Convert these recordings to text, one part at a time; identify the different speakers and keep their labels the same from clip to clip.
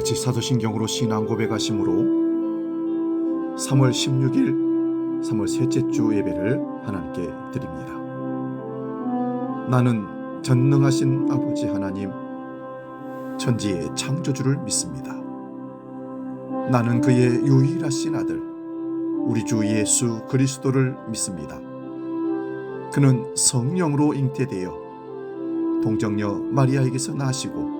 Speaker 1: 같이 사도신경으로 신앙 고백하심으로 3월 16일 3월 셋째 주 예배를 하나님께 드립니다. 나는 전능하신 아버지 하나님 천지의 창조주를 믿습니다. 나는 그의 유일하신 아들 우리 주 예수 그리스도를 믿습니다. 그는 성령으로 잉태되어 동정녀 마리아에게서 나시고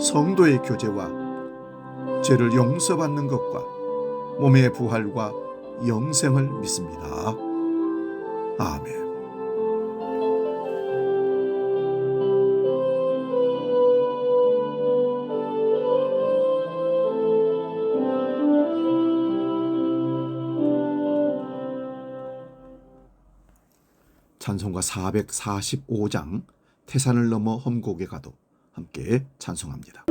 Speaker 1: 성도의 교제와 죄를 용서받는 것과 몸의 부활과 영생을 믿습니다. 아멘. 찬송가 445장 태산을 넘어 험곡에 가도 함께 찬송합니다.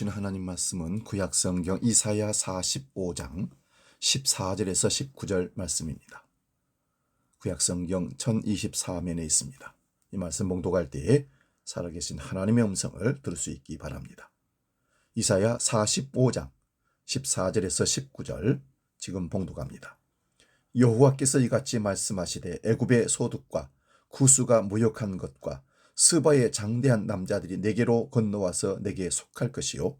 Speaker 1: 주시 하나님 말씀은 구약성경 이사야 45장 14절에서 19절 말씀입니다. 구약성경 1024면에 있습니다. 이 말씀 봉독할 때에 살아계신 하나님의 음성을 들을 수 있기 바랍니다. 이사야 45장 14절에서 19절 지금 봉독합니다. 여호와께서 이같이 말씀하시되 애굽의 소득과 구수가 무역한 것과 스바의 장대한 남자들이 내게로 건너와서 내게 속할 것이요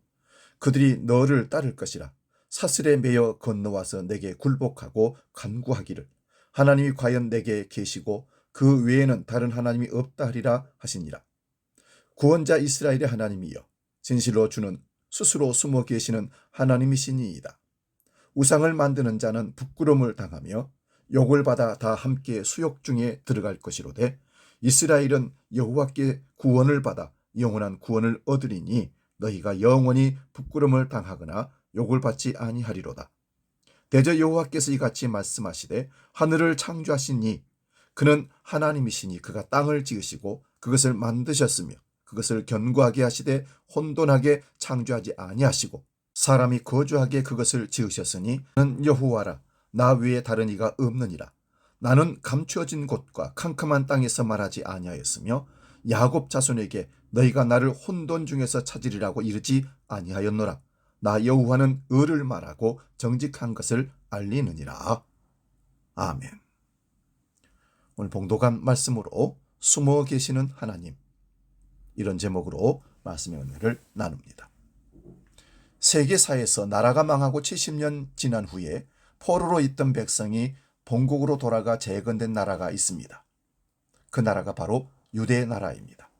Speaker 1: 그들이 너를 따를 것이라 사슬에 매여 건너와서 내게 굴복하고 간구하기를 하나님이 과연 내게 계시고 그 외에는 다른 하나님이 없다 하리라 하시니라 구원자 이스라엘의 하나님이여 진실로 주는 스스로 숨어 계시는 하나님이시니이다 우상을 만드는 자는 부끄러움을 당하며 욕을 받아 다 함께 수욕 중에 들어갈 것이로되 이스라엘은 여호와께 구원을 받아 영원한 구원을 얻으리니 너희가 영원히 부끄럼을 당하거나 욕을 받지 아니하리로다. 대저 여호와께서 이같이 말씀하시되 하늘을 창조하시니 그는 하나님이시니 그가 땅을 지으시고 그것을 만드셨으며 그것을 견고하게 하시되 혼돈하게 창조하지 아니하시고 사람이 거주하게 그것을 지으셨으니 는 여호와라 나 외에 다른 이가 없느니라 나는 감추어진 곳과 캄캄한 땅에서 말하지 아니하였으며 야곱 자손에게 너희가 나를 혼돈 중에서 찾으리라고 이르지 아니하였노라. 나 여호와는 을을 말하고 정직한 것을 알리느니라. 아멘. 오늘 봉도감 말씀으로 숨어 계시는 하나님 이런 제목으로 말씀의 은혜를 나눕니다. 세계사에서 나라가 망하고 70년 지난 후에 포로로 있던 백성이 본국으로 돌아가 재건된 나라가 있습니다. 그 나라가 바로 유대 나라입니다.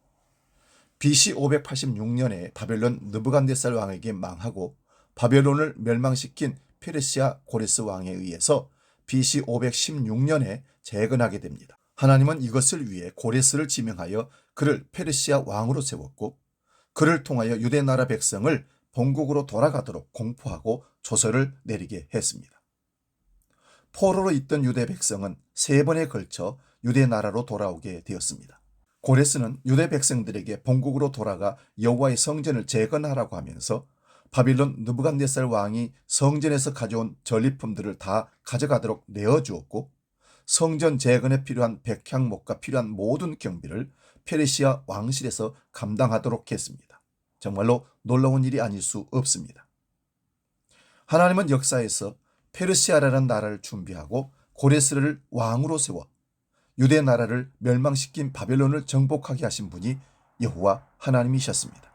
Speaker 1: BC 586년에 바벨론 느부간데살 왕에게 망하고 바벨론을 멸망시킨 페르시아 고레스 왕에 의해서 BC 516년에 재건하게 됩니다. 하나님은 이것을 위해 고레스를 지명하여 그를 페르시아 왕으로 세웠고 그를 통하여 유대 나라 백성을 본국으로 돌아가도록 공포하고 조서를 내리게 했습니다. 포로로 있던 유대 백성은 세 번에 걸쳐 유대 나라로 돌아오게 되었습니다. 고레스는 유대 백성들에게 본국으로 돌아가 여호와의 성전을 재건하라고 하면서 바빌론 느부갓네살 왕이 성전에서 가져온 전리품들을 다 가져가도록 내어 주었고 성전 재건에 필요한 백향목과 필요한 모든 경비를 페르시아 왕실에서 감당하도록 했습니다. 정말로 놀라운 일이 아닐 수 없습니다. 하나님은 역사에서 페르시아라는 나라를 준비하고 고레스를 왕으로 세워 유대 나라를 멸망시킨 바벨론을 정복하게 하신 분이 여호와 하나님이셨습니다.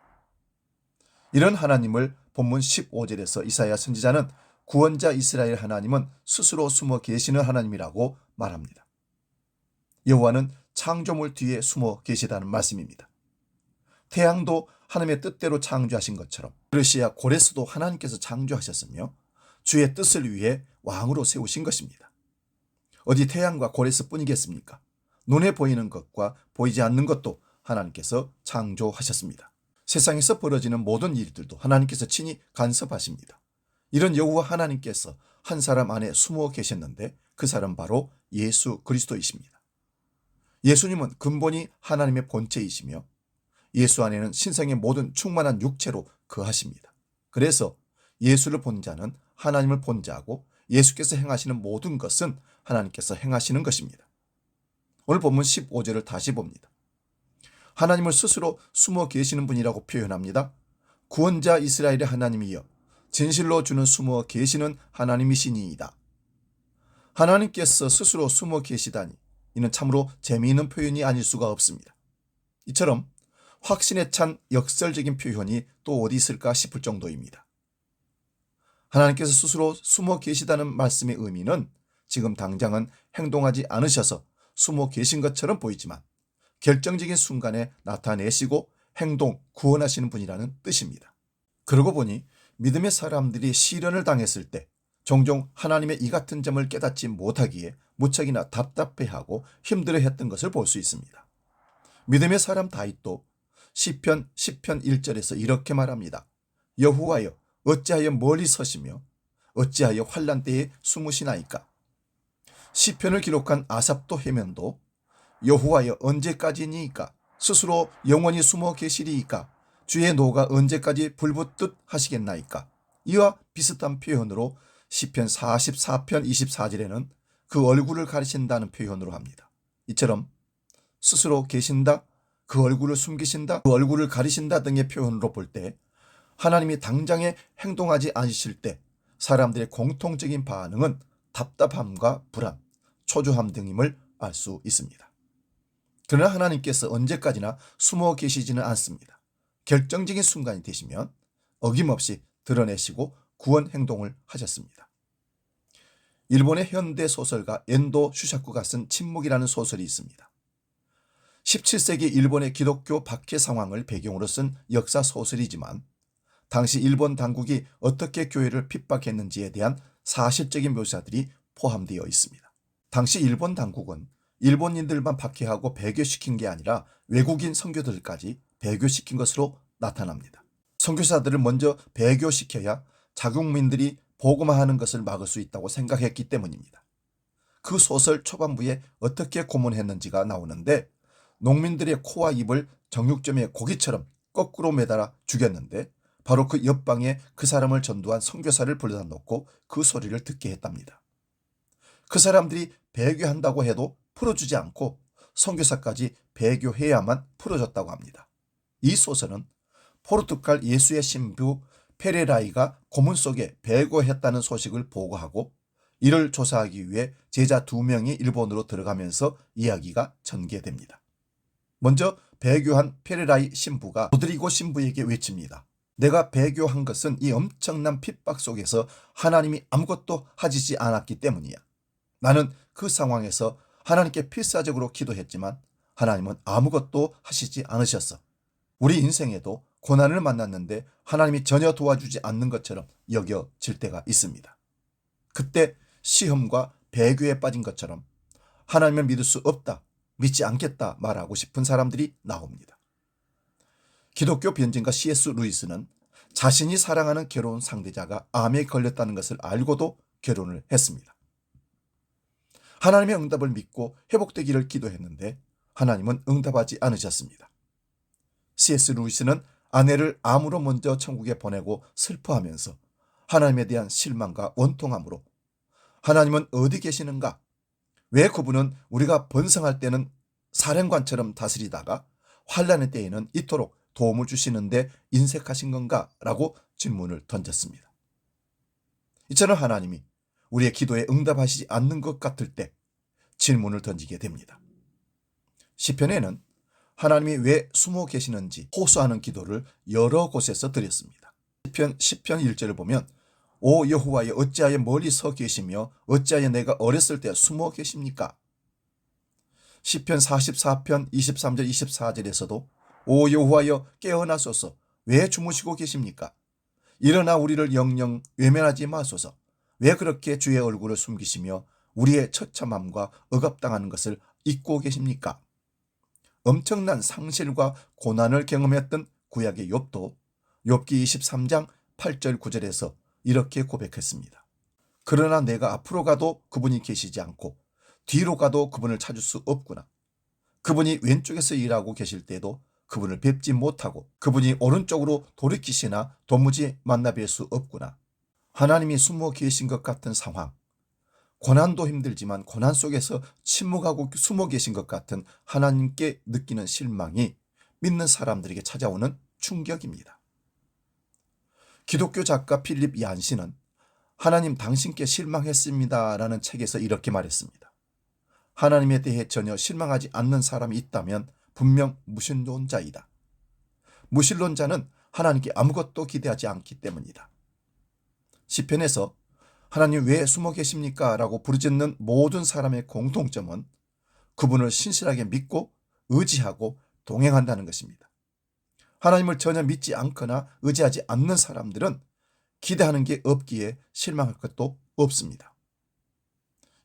Speaker 1: 이런 하나님을 본문 15절에서 이사야 선지자는 구원자 이스라엘 하나님은 스스로 숨어 계시는 하나님이라고 말합니다. 여호와는 창조물 뒤에 숨어 계시다는 말씀입니다. 태양도 하나님의 뜻대로 창조하신 것처럼 페르시아 고레스도 하나님께서 창조하셨으며 주의 뜻을 위해 왕으로 세우신 것입니다. 어디 태양과 고레스뿐이겠습니까? 눈에 보이는 것과 보이지 않는 것도 하나님께서 창조하셨습니다. 세상에서 벌어지는 모든 일들도 하나님께서 친히 간섭하십니다. 이런 여호와 하나님께서 한 사람 안에 숨어 계셨는데 그 사람 바로 예수 그리스도이십니다. 예수님은 근본이 하나님의 본체이시며 예수 안에는 신성의 모든 충만한 육체로 거하십니다. 그래서 예수를 본 자는 하나님을 본자고 예수께서 행하시는 모든 것은 하나님께서 행하시는 것입니다. 오늘 본문 15절을 다시 봅니다. 하나님을 스스로 숨어 계시는 분이라고 표현합니다. 구원자 이스라엘의 하나님이여 진실로 주는 숨어 계시는 하나님이시니이다. 하나님께서 스스로 숨어 계시다니 이는 참으로 재미있는 표현이 아닐 수가 없습니다. 이처럼 확신에 찬 역설적인 표현이 또 어디 있을까 싶을 정도입니다. 하나님께서 스스로 숨어 계시다는 말씀의 의미는 지금 당장은 행동하지 않으셔서 숨어 계신 것처럼 보이지만 결정적인 순간에 나타내시고 행동, 구원하시는 분이라는 뜻입니다. 그러고 보니 믿음의 사람들이 시련을 당했을 때 종종 하나님의 이 같은 점을 깨닫지 못하기에 무척이나 답답해하고 힘들어했던 것을 볼 수 있습니다. 믿음의 사람 다윗도 시편 10편 1절에서 이렇게 말합니다. 여호와여 어찌하여 멀리 서시며 어찌하여 환란 때에 숨으시나이까 시편을 기록한 아삽도 해면도 여호와여 언제까지니이까 스스로 영원히 숨어 계시리이까 주의 노가 언제까지 불붙듯 하시겠나이까 이와 비슷한 표현으로 시편 44편 24절에는 그 얼굴을 가리신다는 표현으로 합니다. 이처럼 스스로 계신다, 그 얼굴을 숨기신다, 그 얼굴을 가리신다 등의 표현으로 볼때 하나님이 당장에 행동하지 않으실 때 사람들의 공통적인 반응은 답답함과 불안, 초조함 등임을 알 수 있습니다. 그러나 하나님께서 언제까지나 숨어 계시지는 않습니다. 결정적인 순간이 되시면 어김없이 드러내시고 구원 행동을 하셨습니다. 일본의 현대 소설가 엔도 슈샤쿠가 쓴 침묵이라는 소설이 있습니다. 17세기 일본의 기독교 박해 상황을 배경으로 쓴 역사 소설이지만 당시 일본 당국이 어떻게 교회를 핍박했는지에 대한 사실적인 묘사들이 포함되어 있습니다. 당시 일본 당국은 일본인들만 박해하고 배교시킨 게 아니라 외국인 선교들까지 배교시킨 것으로 나타납니다. 선교사들을 먼저 배교시켜야 자국민들이 복음화하는 것을 막을 수 있다고 생각했기 때문입니다. 그 소설 초반부에 어떻게 고문했는지가 나오는데 농민들의 코와 입을 정육점의 고기처럼 거꾸로 매달아 죽였는데 바로 그 옆방에 그 사람을 전두한 선교사를 불러다 놓고 그 소리를 듣게 했답니다. 그 사람들이 배교한다고 해도 풀어주지 않고 선교사까지 배교해야만 풀어줬다고 합니다. 이 소설은 포르투갈 예수의 신부 페레라이가 고문 속에 배교했다는 소식을 보고하고 이를 조사하기 위해 제자 두 명이 일본으로 들어가면서 이야기가 전개됩니다. 먼저 배교한 페레라이 신부가 로드리고 신부에게 외칩니다. 내가 배교한 것은 이 엄청난 핍박 속에서 하나님이 아무것도 하지지 않았기 때문이야. 나는 그 상황에서 하나님께 필사적으로 기도했지만 하나님은 아무것도 하시지 않으셨어. 우리 인생에도 고난을 만났는데 하나님이 전혀 도와주지 않는 것처럼 여겨질 때가 있습니다. 그때 시험과 배교에 빠진 것처럼 하나님을 믿을 수 없다, 믿지 않겠다 말하고 싶은 사람들이 나옵니다. 기독교 변증가 C.S. 루이스는 자신이 사랑하는 괴로운 상대자가 암에 걸렸다는 것을 알고도 결혼을 했습니다. 하나님의 응답을 믿고 회복되기를 기도했는데 하나님은 응답하지 않으셨습니다. C.S. 루이스는 아내를 암으로 먼저 천국에 보내고 슬퍼하면서 하나님에 대한 실망과 원통함으로 하나님은 어디 계시는가? 왜 그분은 우리가 번성할 때는 사령관처럼 다스리다가 환란의 때에는 이토록 도움을 주시는데 인색하신 건가? 라고 질문을 던졌습니다. 이처럼 하나님이 우리의 기도에 응답하시지 않는 것 같을 때 질문을 던지게 됩니다. 시편에는 하나님이 왜 숨어 계시는지 호소하는 기도를 여러 곳에서 드렸습니다. 시편 10편 1절을 보면 오 여호와여 어찌하여 멀리 서 계시며 어찌하여 내가 어렸을 때 숨어 계십니까? 시편 44편 23절 24절에서도 오 여호와여 깨어나소서 왜 주무시고 계십니까? 일어나 우리를 영영 외면하지 마소서 왜 그렇게 주의 얼굴을 숨기시며 우리의 처참함과 억압당하는 것을 잊고 계십니까? 엄청난 상실과 고난을 경험했던 구약의 욥도 욥기 23장 8절 9절에서 이렇게 고백했습니다. 그러나 내가 앞으로 가도 그분이 계시지 않고 뒤로 가도 그분을 찾을 수 없구나. 그분이 왼쪽에서 일하고 계실 때도 그분을 뵙지 못하고 그분이 오른쪽으로 돌이키시나 도무지 만나뵐 수 없구나. 하나님이 숨어 계신 것 같은 상황. 고난도 힘들지만 고난 속에서 침묵하고 숨어 계신 것 같은 하나님께 느끼는 실망이 믿는 사람들에게 찾아오는 충격입니다. 기독교 작가 필립 얀시는 하나님 당신께 실망했습니다 라는 책에서 이렇게 말했습니다. 하나님에 대해 전혀 실망하지 않는 사람이 있다면 분명 무신론자이다. 무신론자는 하나님께 아무것도 기대하지 않기 때문이다. 시편에서 하나님 왜 숨어 계십니까? 라고 부르짖는 모든 사람의 공통점은 그분을 신실하게 믿고 의지하고 동행한다는 것입니다. 하나님을 전혀 믿지 않거나 의지하지 않는 사람들은 기대하는 게 없기에 실망할 것도 없습니다.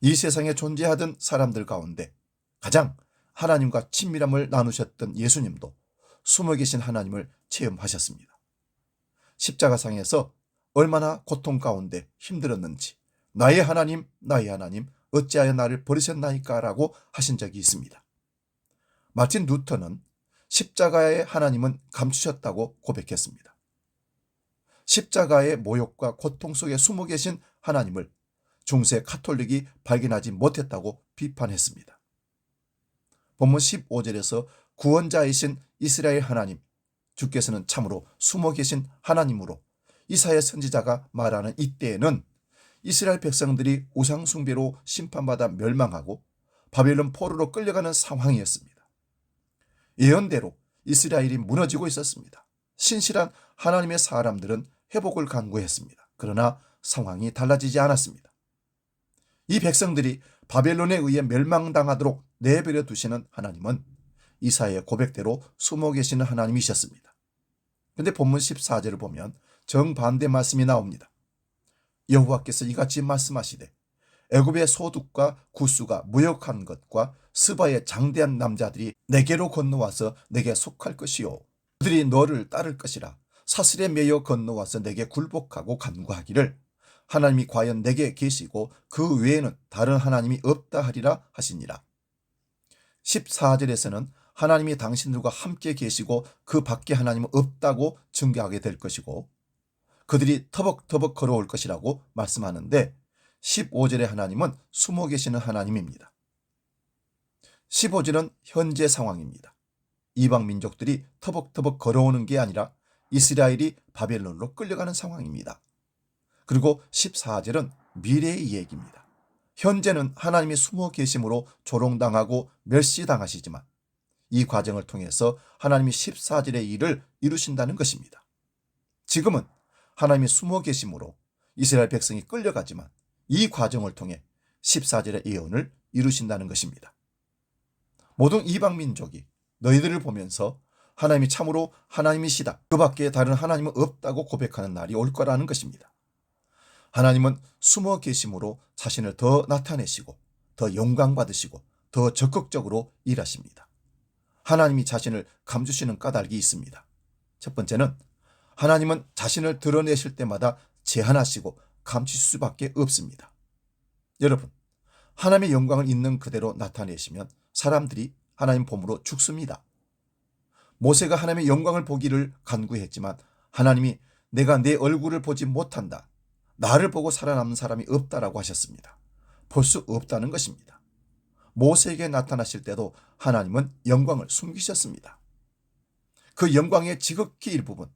Speaker 1: 이 세상에 존재하던 사람들 가운데 가장 하나님과 친밀함을 나누셨던 예수님도 숨어 계신 하나님을 체험하셨습니다. 십자가상에서 얼마나 고통 가운데 힘들었는지 나의 하나님, 나의 하나님, 어찌하여 나를 버리셨나이까 라고 하신 적이 있습니다. 마틴 루터는 십자가의 하나님은 감추셨다고 고백했습니다. 십자가의 모욕과 고통 속에 숨어 계신 하나님을 중세 카톨릭이 발견하지 못했다고 비판했습니다. 본문 15절에서 구원자이신 이스라엘 하나님 주께서는 참으로 숨어 계신 하나님으로 이사야 선지자가 말하는 이때에는 이스라엘 백성들이 우상 숭배로 심판받아 멸망하고 바벨론 포로로 끌려가는 상황이었습니다. 예언대로 이스라엘이 무너지고 있었습니다. 신실한 하나님의 사람들은 회복을 간구했습니다. 그러나 상황이 달라지지 않았습니다. 이 백성들이 바벨론에 의해 멸망당하도록 내버려 두시는 하나님은 이사의 고백대로 숨어 계시는 하나님이셨습니다. 근데 본문 14절을 보면 정반대 말씀이 나옵니다. 여호와께서 이같이 말씀하시되 애굽의 소득과 구수가 무역한 것과 스바의 장대한 남자들이 내게로 건너와서 내게 속할 것이요 그들이 너를 따를 것이라 사슬에 매여 건너와서 내게 굴복하고 간구하기를 하나님이 과연 내게 계시고 그 외에는 다른 하나님이 없다 하리라 하시니라. 14절에서는 하나님이 당신들과 함께 계시고 그 밖에 하나님은 없다고 증거하게 될 것이고 그들이 터벅터벅 걸어올 것이라고 말씀하는데 15절의 하나님은 숨어 계시는 하나님입니다. 15절은 현재 상황입니다. 이방 민족들이 터벅터벅 걸어오는 게 아니라 이스라엘이 바벨론으로 끌려가는 상황입니다. 그리고 14절은 미래의 얘기입니다. 현재는 하나님이 숨어 계심으로 조롱당하고 멸시당하시지만 이 과정을 통해서 하나님이 14절의 일을 이루신다는 것입니다. 지금은 하나님이 숨어 계심으로 이스라엘 백성이 끌려가지만 이 과정을 통해 14절의 예언을 이루신다는 것입니다. 모든 이방 민족이 너희들을 보면서 하나님이 참으로 하나님이시다. 그 밖에 다른 하나님은 없다고 고백하는 날이 올 거라는 것입니다. 하나님은 숨어 계심으로 자신을 더 나타내시고 더 영광 받으시고 더 적극적으로 일하십니다. 하나님이 자신을 감주시는 까닭이 있습니다. 첫 번째는 하나님은 자신을 드러내실 때마다 제한하시고 감출 수밖에 없습니다. 여러분, 하나님의 영광을 있는 그대로 나타내시면 사람들이 하나님 봄으로 죽습니다. 모세가 하나님의 영광을 보기를 간구했지만 하나님이 내가 내 얼굴을 보지 못한다. 나를 보고 살아남는 사람이 없다라고 하셨습니다. 볼 수 없다는 것입니다. 모세에게 나타나실 때도 하나님은 영광을 숨기셨습니다. 그 영광의 지극히 일부분,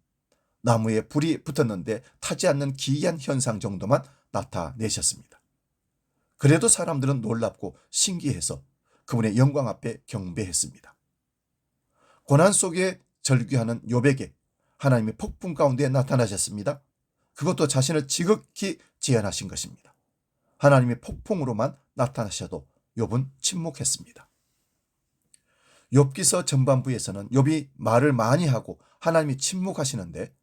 Speaker 1: 나무에 불이 붙었는데 타지 않는 기이한 현상 정도만 나타내셨습니다. 그래도 사람들은 놀랍고 신기해서 그분의 영광 앞에 경배했습니다. 고난 속에 절규하는 요백에 하나님의 폭풍 가운데 나타나셨습니다. 그것도 자신을 지극히 지연하신 것입니다. 하나님의 폭풍으로만 나타나셔도 욥은 침묵했습니다. 욥기서 전반부에서는 욥이 말을 많이 하고 하나님이 침묵하시는데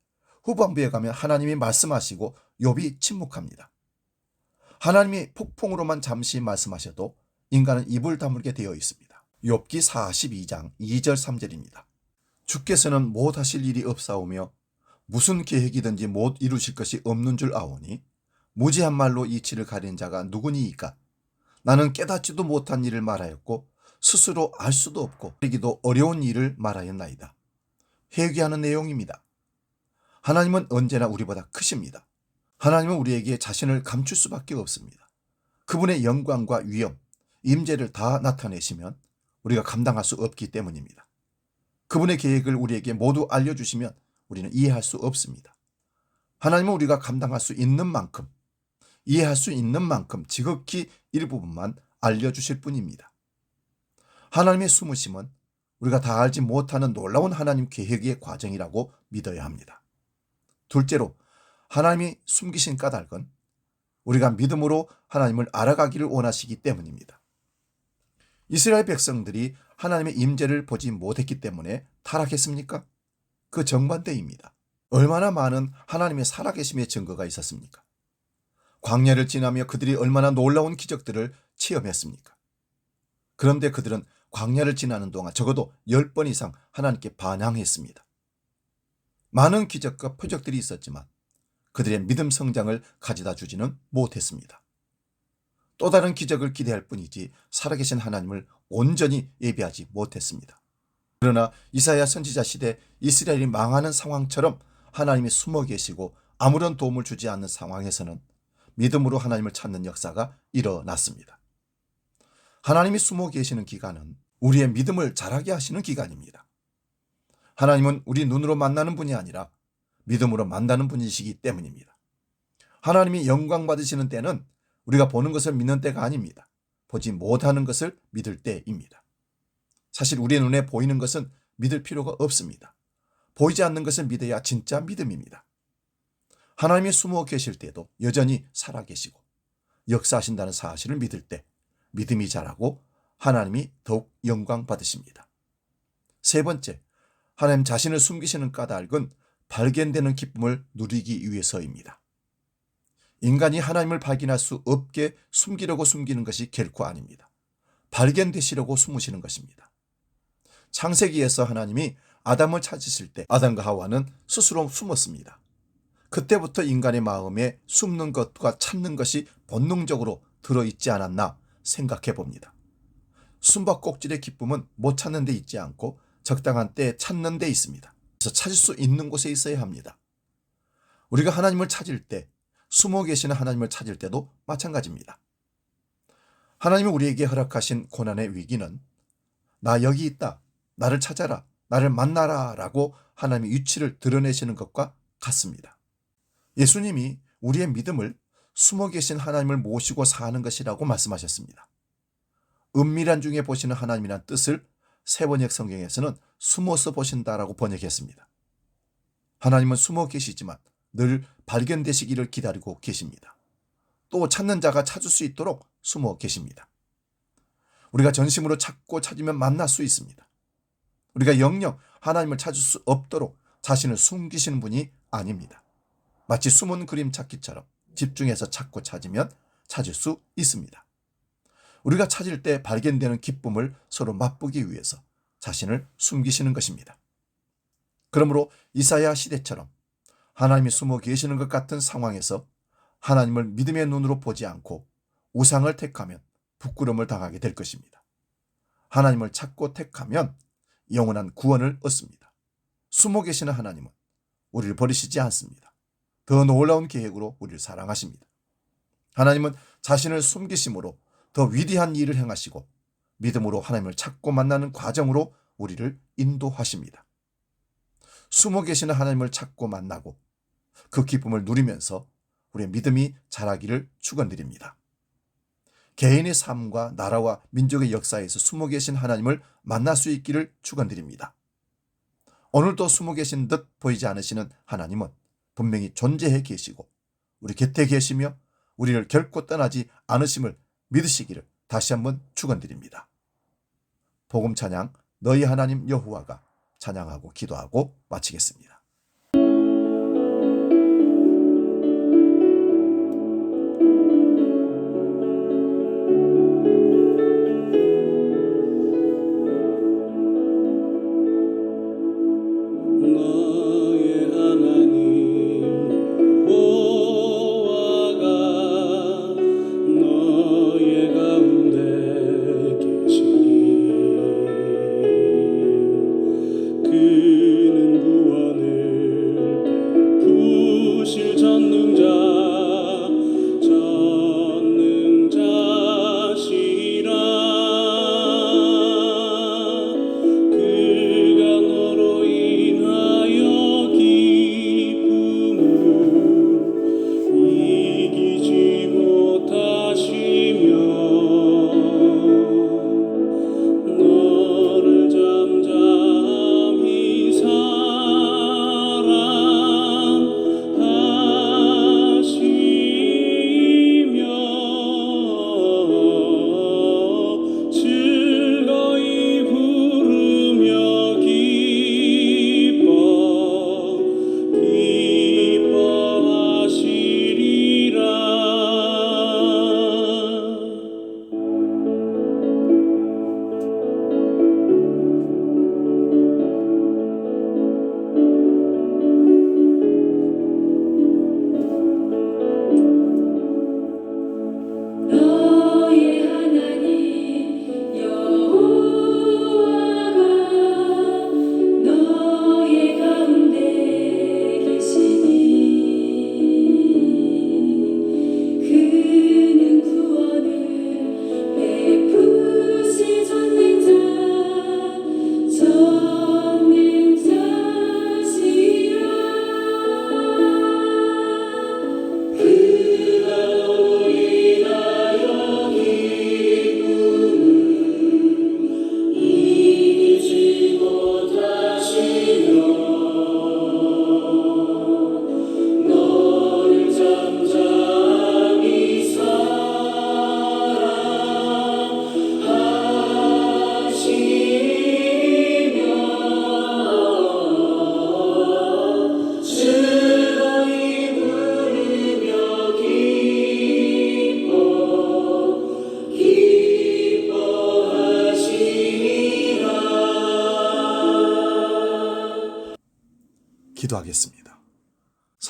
Speaker 1: 후반부에 가면 하나님이 말씀하시고 욥이 침묵합니다. 하나님이 폭풍으로만 잠시 말씀하셔도 인간은 입을 다물게 되어 있습니다. 욥기 42장 2절 3절입니다. 주께서는 못하실 일이 없사오며 무슨 계획이든지 못 이루실 것이 없는 줄 아오니 무지한 말로 이치를 가린 자가 누구니이까? 나는 깨닫지도 못한 일을 말하였고 스스로 알 수도 없고 그기도 어려운 일을 말하였나이다. 회귀하는 내용입니다. 하나님은 언제나 우리보다 크십니다. 하나님은 우리에게 자신을 감출 수밖에 없습니다. 그분의 영광과 위엄, 임재를 다 나타내시면 우리가 감당할 수 없기 때문입니다. 그분의 계획을 우리에게 모두 알려주시면 우리는 이해할 수 없습니다. 하나님은 우리가 감당할 수 있는 만큼, 이해할 수 있는 만큼 지극히 일부분만 알려주실 뿐입니다. 하나님의 숨으심은 우리가 다 알지 못하는 놀라운 하나님 계획의 과정이라고 믿어야 합니다. 둘째로, 하나님이 숨기신 까닭은 우리가 믿음으로 하나님을 알아가기를 원하시기 때문입니다. 이스라엘 백성들이 하나님의 임재를 보지 못했기 때문에 타락했습니까? 그 정반대입니다. 얼마나 많은 하나님의 살아계심의 증거가 있었습니까? 광야를 지나며 그들이 얼마나 놀라운 기적들을 체험했습니까? 그런데 그들은 광야를 지나는 동안 적어도 10번 이상 하나님께 반항했습니다. 많은 기적과 표적들이 있었지만 그들의 믿음 성장을 가져다 주지는 못했습니다. 또 다른 기적을 기대할 뿐이지 살아계신 하나님을 온전히 예배하지 못했습니다. 그러나 이사야 선지자 시대 이스라엘이 망하는 상황처럼 하나님이 숨어 계시고 아무런 도움을 주지 않는 상황에서는 믿음으로 하나님을 찾는 역사가 일어났습니다. 하나님이 숨어 계시는 기간은 우리의 믿음을 자라게 하시는 기간입니다. 하나님은 우리 눈으로 만나는 분이 아니라 믿음으로 만나는 분이시기 때문입니다. 하나님이 영광 받으시는 때는 우리가 보는 것을 믿는 때가 아닙니다. 보지 못하는 것을 믿을 때입니다. 사실 우리 눈에 보이는 것은 믿을 필요가 없습니다. 보이지 않는 것은 믿어야 진짜 믿음입니다. 하나님이 숨어 계실 때도 여전히 살아계시고 역사하신다는 사실을 믿을 때 믿음이 자라고 하나님이 더욱 영광 받으십니다. 세 번째, 하나님 자신을 숨기시는 까닭은 발견되는 기쁨을 누리기 위해서입니다. 인간이 하나님을 발견할 수 없게 숨기려고 숨기는 것이 결코 아닙니다. 발견되시려고 숨으시는 것입니다. 창세기에서 하나님이 아담을 찾으실 때 아담과 하와는 스스로 숨었습니다. 그때부터 인간의 마음에 숨는 것과 찾는 것이 본능적으로 들어있지 않았나 생각해 봅니다. 숨바꼭질의 기쁨은 못 찾는 데 있지 않고 적당한 때 찾는 데 있습니다. 그래서 찾을 수 있는 곳에 있어야 합니다. 우리가 하나님을 찾을 때 숨어 계시는 하나님을 찾을 때도 마찬가지입니다. 하나님이 우리에게 허락하신 고난의 위기는 나 여기 있다 나를 찾아라, 나를 만나라 라고 하나님의 위치를 드러내시는 것과 같습니다. 예수님이 우리의 믿음을 숨어 계신 하나님을 모시고 사는 것이라고 말씀하셨습니다. 은밀한 중에 보시는 하나님이란 뜻을 세 번역 성경에서는 숨어서 보신다라고 번역했습니다. 하나님은 숨어 계시지만 늘 발견되시기를 기다리고 계십니다. 또 찾는 자가 찾을 수 있도록 숨어 계십니다. 우리가 전심으로 찾고 찾으면 만날 수 있습니다. 우리가 영영 하나님을 찾을 수 없도록 자신을 숨기시는 분이 아닙니다. 마치 숨은 그림 찾기처럼 집중해서 찾고 찾으면 찾을 수 있습니다. 우리가 찾을 때 발견되는 기쁨을 서로 맛보기 위해서 자신을 숨기시는 것입니다. 그러므로 이사야 시대처럼 하나님이 숨어 계시는 것 같은 상황에서 하나님을 믿음의 눈으로 보지 않고 우상을 택하면 부끄럼을 당하게 될 것입니다. 하나님을 찾고 택하면 영원한 구원을 얻습니다. 숨어 계시는 하나님은 우리를 버리시지 않습니다. 더 놀라운 계획으로 우리를 사랑하십니다. 하나님은 자신을 숨기심으로 더 위대한 일을 행하시고 믿음으로 하나님을 찾고 만나는 과정으로 우리를 인도하십니다. 숨어 계시는 하나님을 찾고 만나고 그 기쁨을 누리면서 우리의 믿음이 자라기를 축원드립니다. 개인의 삶과 나라와 민족의 역사에서 숨어 계신 하나님을 만날 수 있기를 축원드립니다. 오늘도 숨어 계신 듯 보이지 않으시는 하나님은 분명히 존재해 계시고 우리 곁에 계시며 우리를 결코 떠나지 않으심을 믿으시기를 다시 한번 축원드립니다. 복음 찬양 너희 하나님 여호와가 찬양하고 기도하고 마치겠습니다.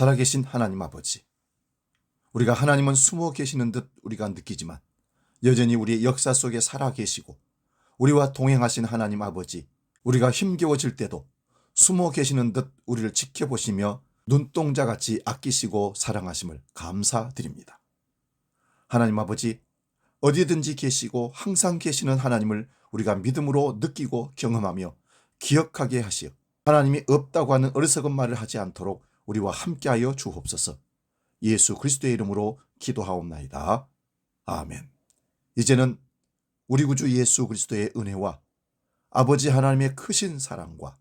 Speaker 1: 살아계신 하나님 아버지. 우리가 하나님은 숨어 계시는 듯 우리가 느끼지만 여전히 우리의 역사 속에 살아계시고 우리와 동행하신 하나님 아버지. 우리가 힘겨워질 때도 숨어 계시는 듯 우리를 지켜보시며 눈동자 같이 아끼시고 사랑하심을 감사드립니다. 하나님 아버지, 어디든지 계시고 항상 계시는 하나님을 우리가 믿음으로 느끼고 경험하며 기억하게 하시어 하나님이 없다고 하는 어리석은 말을 하지 않도록 우리와 함께하여 주옵소서. 예수 그리스도의 이름으로 기도하옵나이다. 아멘. 이제는 우리 구주 예수 그리스도의 은혜와 아버지 하나님의 크신 사랑과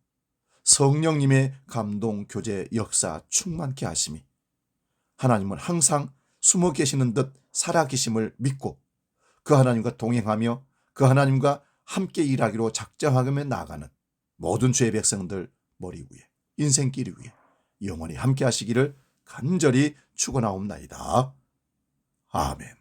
Speaker 1: 성령님의 감동 교제 역사 충만케 하심이 하나님은 항상 숨어 계시는 듯 살아 계심을 믿고 그 하나님과 동행하며 그 하나님과 함께 일하기로 작정하며 나가는 모든 죄의 백성들 머리 위에 인생길 위에 영원히 함께 하시기를 간절히 축원하옵나이다. 아멘.